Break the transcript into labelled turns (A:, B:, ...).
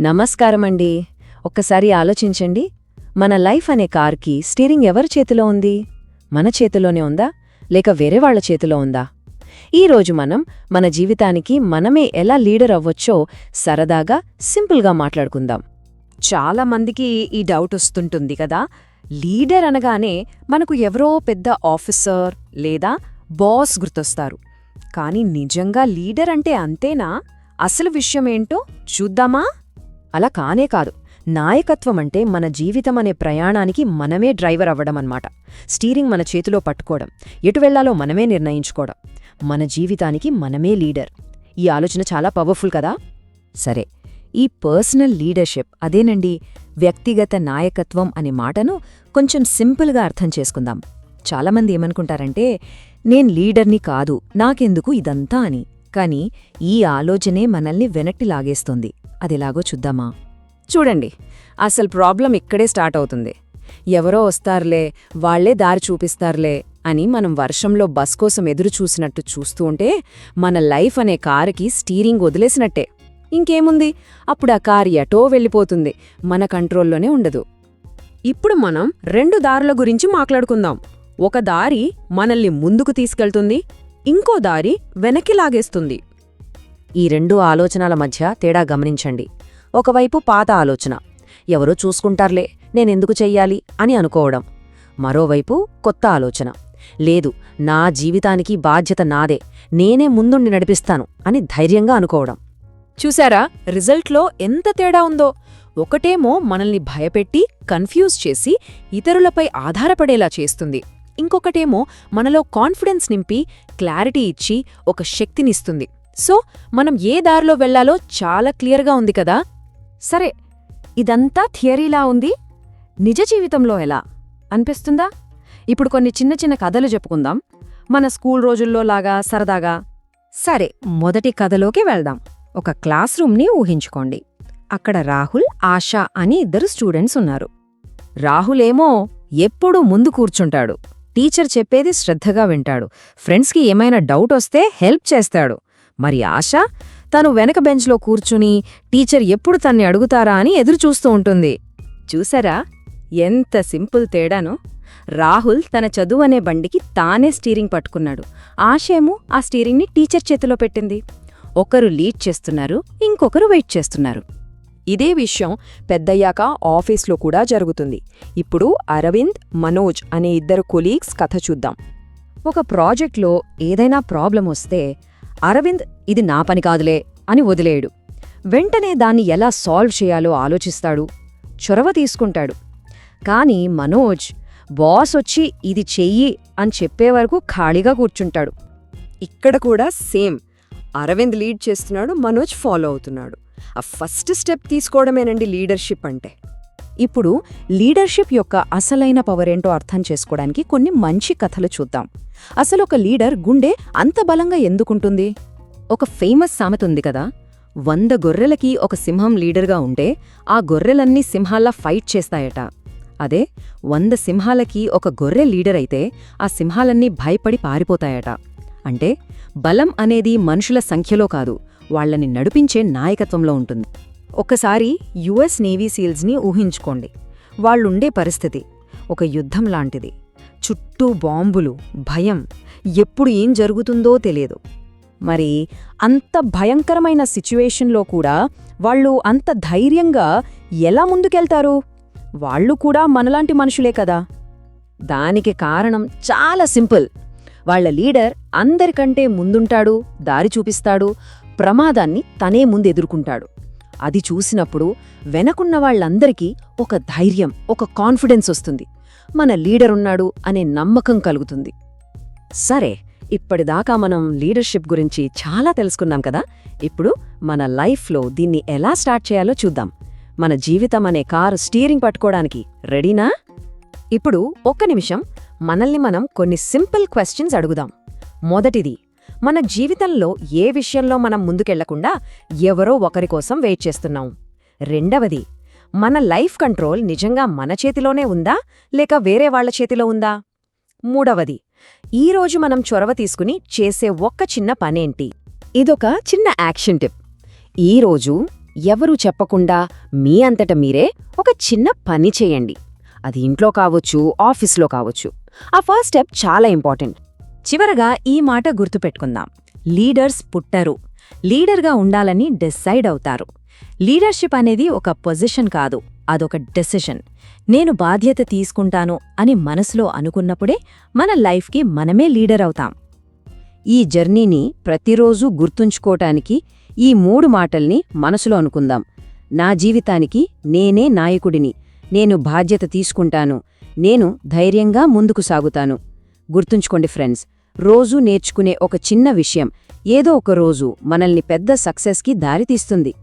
A: నమస్కారమండి. ఒక్కసారి ఆలోచించండి. మన లైఫ్ అనే కార్కి స్టీరింగ్ ఎవరి చేతిలో ఉంది? మన చేతిలోనే ఉందా? లేక వేరే వాళ్ళ చేతిలో ఉందా? ఈరోజు మనం మన జీవితానికి మనమే ఎలా లీడర్ అవ్వచ్చో సరదాగా సింపుల్గా మాట్లాడుకుందాం. చాలా మందికి ఈ డౌట్ వస్తుంటుంది కదా? లీడర్ అనగానే మనకు ఎవరో పెద్ద ఆఫీసర్ లేదా బాస్ గుర్తొస్తారు. కానీ నిజంగా లీడర్ అంటే అంతేనా? అసలు విషయమేంటో చూద్దామా? అలా కానే కాదు. నాయకత్వం అంటే మన జీవితం అనే ప్రయాణానికి మనమే డ్రైవర్ అవ్వడమన్నమాట. స్టీరింగ్ మన చేతిలో పట్టుకోవడం ఎటు వెళ్ళాలో మనమే నిర్ణయించుకోవడం మన జీవితానికి మనమే లీడర్. ఈ ఆలోచన చాలా పవర్ఫుల్ కదా? సరే ఈ పర్సనల్ లీడర్షిప్ అదేనండి వ్యక్తిగత నాయకత్వం అనే మాటను కొంచెం సింపుల్గా అర్థం చేసుకుందాం. చాలామంది ఏమనుకుంటారంటే నేను లీడర్ని కాదు నాకెందుకు ఇదంతా అని. కానీ ఈ ఆలోచనే మనల్ని వెనక్కి లాగేస్తుంది. అదిలాగో చూద్దామా? చూడండి అసలు ప్రాబ్లం ఇక్కడే స్టార్ట్ అవుతుంది. ఎవరో వస్తారులే వాళ్ళే దారి చూపిస్తారులే అని మనం వర్షంలో బస్ కోసం ఎదురు చూసినట్టు చూస్తూ ఉంటే మన లైఫ్ అనే కారుకి స్టీరింగ్ వదిలేసినట్టే. ఇంకేముంది? అప్పుడు ఆ కారు ఎటో వెళ్ళిపోతుంది. మన కంట్రోల్లోనే ఉండదు. ఇప్పుడు మనం రెండు దారుల గురించి మాట్లాడుకుందాం. ఒక దారి మనల్ని ముందుకు తీసుకెళ్తుంది ఇంకో దారి వెనక్కి లాగేస్తుంది. ఈ రెండు ఆలోచనల మధ్య తేడా గమనించండి. ఒకవైపు పాత ఆలోచన ఎవరో చూసుకుంటార్లే నేనెందుకు చెయ్యాలి అని అనుకోవడం. మరోవైపు కొత్త ఆలోచన లేదు నా జీవితానికి బాధ్యత నాదే నేనే ముందుండి నడిపిస్తాను అని ధైర్యంగా అనుకోవడం. చూశారా? రిజల్ట్లో ఎంత తేడా ఉందో? ఒకటేమో మనల్ని భయపెట్టి కన్ఫ్యూజ్ చేసి ఇతరులపై ఆధారపడేలా చేస్తుంది. ఇంకొకటేమో మనలో కాన్ఫిడెన్స్ నింపి క్లారిటీ ఇచ్చి ఒక శక్తినిస్తుంది. సో మనం ఏ దారిలో వెళ్ళాలో చాలా క్లియర్గా ఉంది కదా? సరే ఇదంతా థియరీలా ఉంది? నిజ జీవితంలో ఎలా? అనిపిస్తుందా? ఇప్పుడు కొన్ని చిన్న చిన్న కథలు చెప్పుకుందాం. మన స్కూల్ రోజుల్లో లాగా సరదాగా. సరే మొదటి కథలోకి వెళ్దాం. ఒక క్లాస్ రూమ్ని ఊహించుకోండి. అక్కడ రాహుల్ ఆశా అని ఇద్దరు స్టూడెంట్స్ ఉన్నారు. రాహులేమో ఎప్పుడూ ముందు కూర్చుంటాడు. టీచర్ చెప్పేది శ్రద్ధగా వింటాడు. ఫ్రెండ్స్కి ఏమైనా డౌట్ వస్తే హెల్ప్ చేస్తాడు. మరి ఆశ? తను వెనక బెంచ్లో కూర్చుని టీచర్ ఎప్పుడు తన్ని అడుగుతారా అని ఎదురుచూస్తూ ఉంటుంది. చూసారా? ఎంత సింపుల్ తేడానో? రాహుల్ తన చదువు అనే బండికి తానే స్టీరింగ్ పట్టుకున్నాడు. ఆశేమో ఆ స్టీరింగ్ని టీచర్ చేతిలో పెట్టింది. ఒకరు లీడ్ చేస్తున్నారు ఇంకొకరు వెయిట్ చేస్తున్నారు. ఇదే విషయం పెద్దయ్యాక ఆఫీస్లో కూడా జరుగుతుంది. ఇప్పుడు అరవింద్ మనోజ్ అనే ఇద్దరు కొలీగ్స్ కథ చూద్దాం. ఒక ప్రాజెక్ట్లో ఏదైనా ప్రాబ్లం వస్తే అరవింద్ ఇది నా పని కాదులే అని వదిలేయడు వెంటనే దాన్ని ఎలా సాల్వ్ చేయాలో ఆలోచిస్తాడు చొరవ తీసుకుంటాడు. కాని మనోజ్ బాస్ వచ్చి ఇది చెయ్యి అని చెప్పే వరకు ఖాళీగా కూర్చుంటాడు. ఇక్కడ కూడా సేమ్. అరవింద్ లీడ్ చేస్తున్నాడు మనోజ్ ఫాలో అవుతున్నాడు. ఆ ఫస్ట్ స్టెప్ తీసుకోవడమేనండి లీడర్షిప్ అంటే. ఇప్పుడు లీడర్షిప్ యొక్క అసలైన పవర్ ఏంటో అర్థం చేసుకోవడానికి కొన్ని మంచి కథలు చూద్దాం. అసలు ఒక లీడర్ గుండె అంత బలంగా ఎందుకుంటుంది? ఒక ఫేమస్ సామెత ఉంది కదా. వంద గొర్రెలకి ఒక సింహం లీడర్గా ఉంటే ఆ గొర్రెలన్నీ సింహాల్లా ఫైట్ చేస్తాయట. అదే వంద సింహాలకి ఒక గొర్రె లీడర్ అయితే ఆ సింహాలన్నీ భయపడి పారిపోతాయట. అంటే బలం అనేది మనుషుల సంఖ్యలో కాదు వాళ్ళని నడిపించే నాయకత్వంలో ఉంటుంది. ఒకసారి యుఎస్ నేవీ సీల్స్ని ఊహించుకోండి. వాళ్ళుండే పరిస్థితి ఒక యుద్ధం లాంటిది. చుట్టూ బాంబులు భయం. ఎప్పుడు ఏం జరుగుతుందో తెలియదు. మరి అంత భయంకరమైన సిచ్యువేషన్లో కూడా వాళ్ళు అంత ధైర్యంగా ఎలా ముందుకెళ్తారు? వాళ్ళు కూడా మనలాంటి మనుషులే కదా. దానికి కారణం చాలా సింపుల్. వాళ్ళ లీడర్ అందరికంటే ముందుంటాడు దారి చూపిస్తాడు ప్రమాదాన్ని తనే ముందు ఎదుర్కొంటాడు అది చూసినప్పుడు వెనకున్న వాళ్ళందరికీ ఒక ధైర్యం ఒక కాన్ఫిడెన్స్ వస్తుంది. మన లీడరున్నాడు అనే నమ్మకం కలుగుతుంది. సరే ఇప్పటిదాకా మనం లీడర్షిప్ గురించి చాలా తెలుసుకున్నాం కదా? ఇప్పుడు మన లైఫ్లో దీన్ని ఎలా స్టార్ట్ చేయాలో చూద్దాం. మన జీవితం అనే కారు స్టీరింగ్ పట్టుకోవడానికి రెడీనా? ఇప్పుడు ఒక్క నిమిషం మనల్ని మనం కొన్ని సింపుల్ క్వశ్చన్స్ అడుగుదాం. మొదటిది మన జీవితంలో ఏ విషయంలో మనం ముందుకెళ్ళకుండా ఎవరో ఒకరి కోసం వెయిట్ చేస్తున్నాం. రెండవది మన లైఫ్ కంట్రోల్ నిజంగా మన చేతిలోనే ఉందా? లేక వేరే వాళ్ళ చేతిలో ఉందా? మూడవది ఈరోజు మనం చొరవ తీసుకుని చేసే ఒక్క చిన్న పనేంటి? ఇదొక చిన్న యాక్షన్ టిప్. ఈరోజు ఎవరూ చెప్పకుండా మీ అంతట మీరే ఒక చిన్న పని చేయండి. అది ఇంట్లో కావచ్చు ఆఫీస్లో కావచ్చు. ఆ ఫస్ట్ స్టెప్ చాలా ఇంపార్టెంట్.
B: చివరగా ఈ మాట గుర్తుపెట్టుకుందాం. లీడర్స్ పుట్టరు. లీడర్గా ఉండాలని డిసైడ్ అవుతారు. లీడర్షిప్ అనేది ఒక పొజిషన్ కాదు అదొక డెసిషన్. నేను బాధ్యత తీసుకుంటాను అని మనసులో అనుకున్నప్పుడే మన లైఫ్కి మనమే లీడర్ అవుతాం.
A: ఈ జర్నీని ప్రతిరోజూ గుర్తుంచుకోటానికి ఈ మూడు మాటల్ని మనసులో అనుకుందాం. నా జీవితానికి నేనే నాయకుడిని. నేను బాధ్యత తీసుకుంటాను. నేను ధైర్యంగా ముందుకు సాగుతాను. గుర్తుంచుకోండి ఫ్రెండ్స్ రోజూ నేర్చుకునే ఒక చిన్న విషయం ఏదో ఒక రోజు మనల్ని పెద్ద సక్సెస్కి దారితీస్తుంది.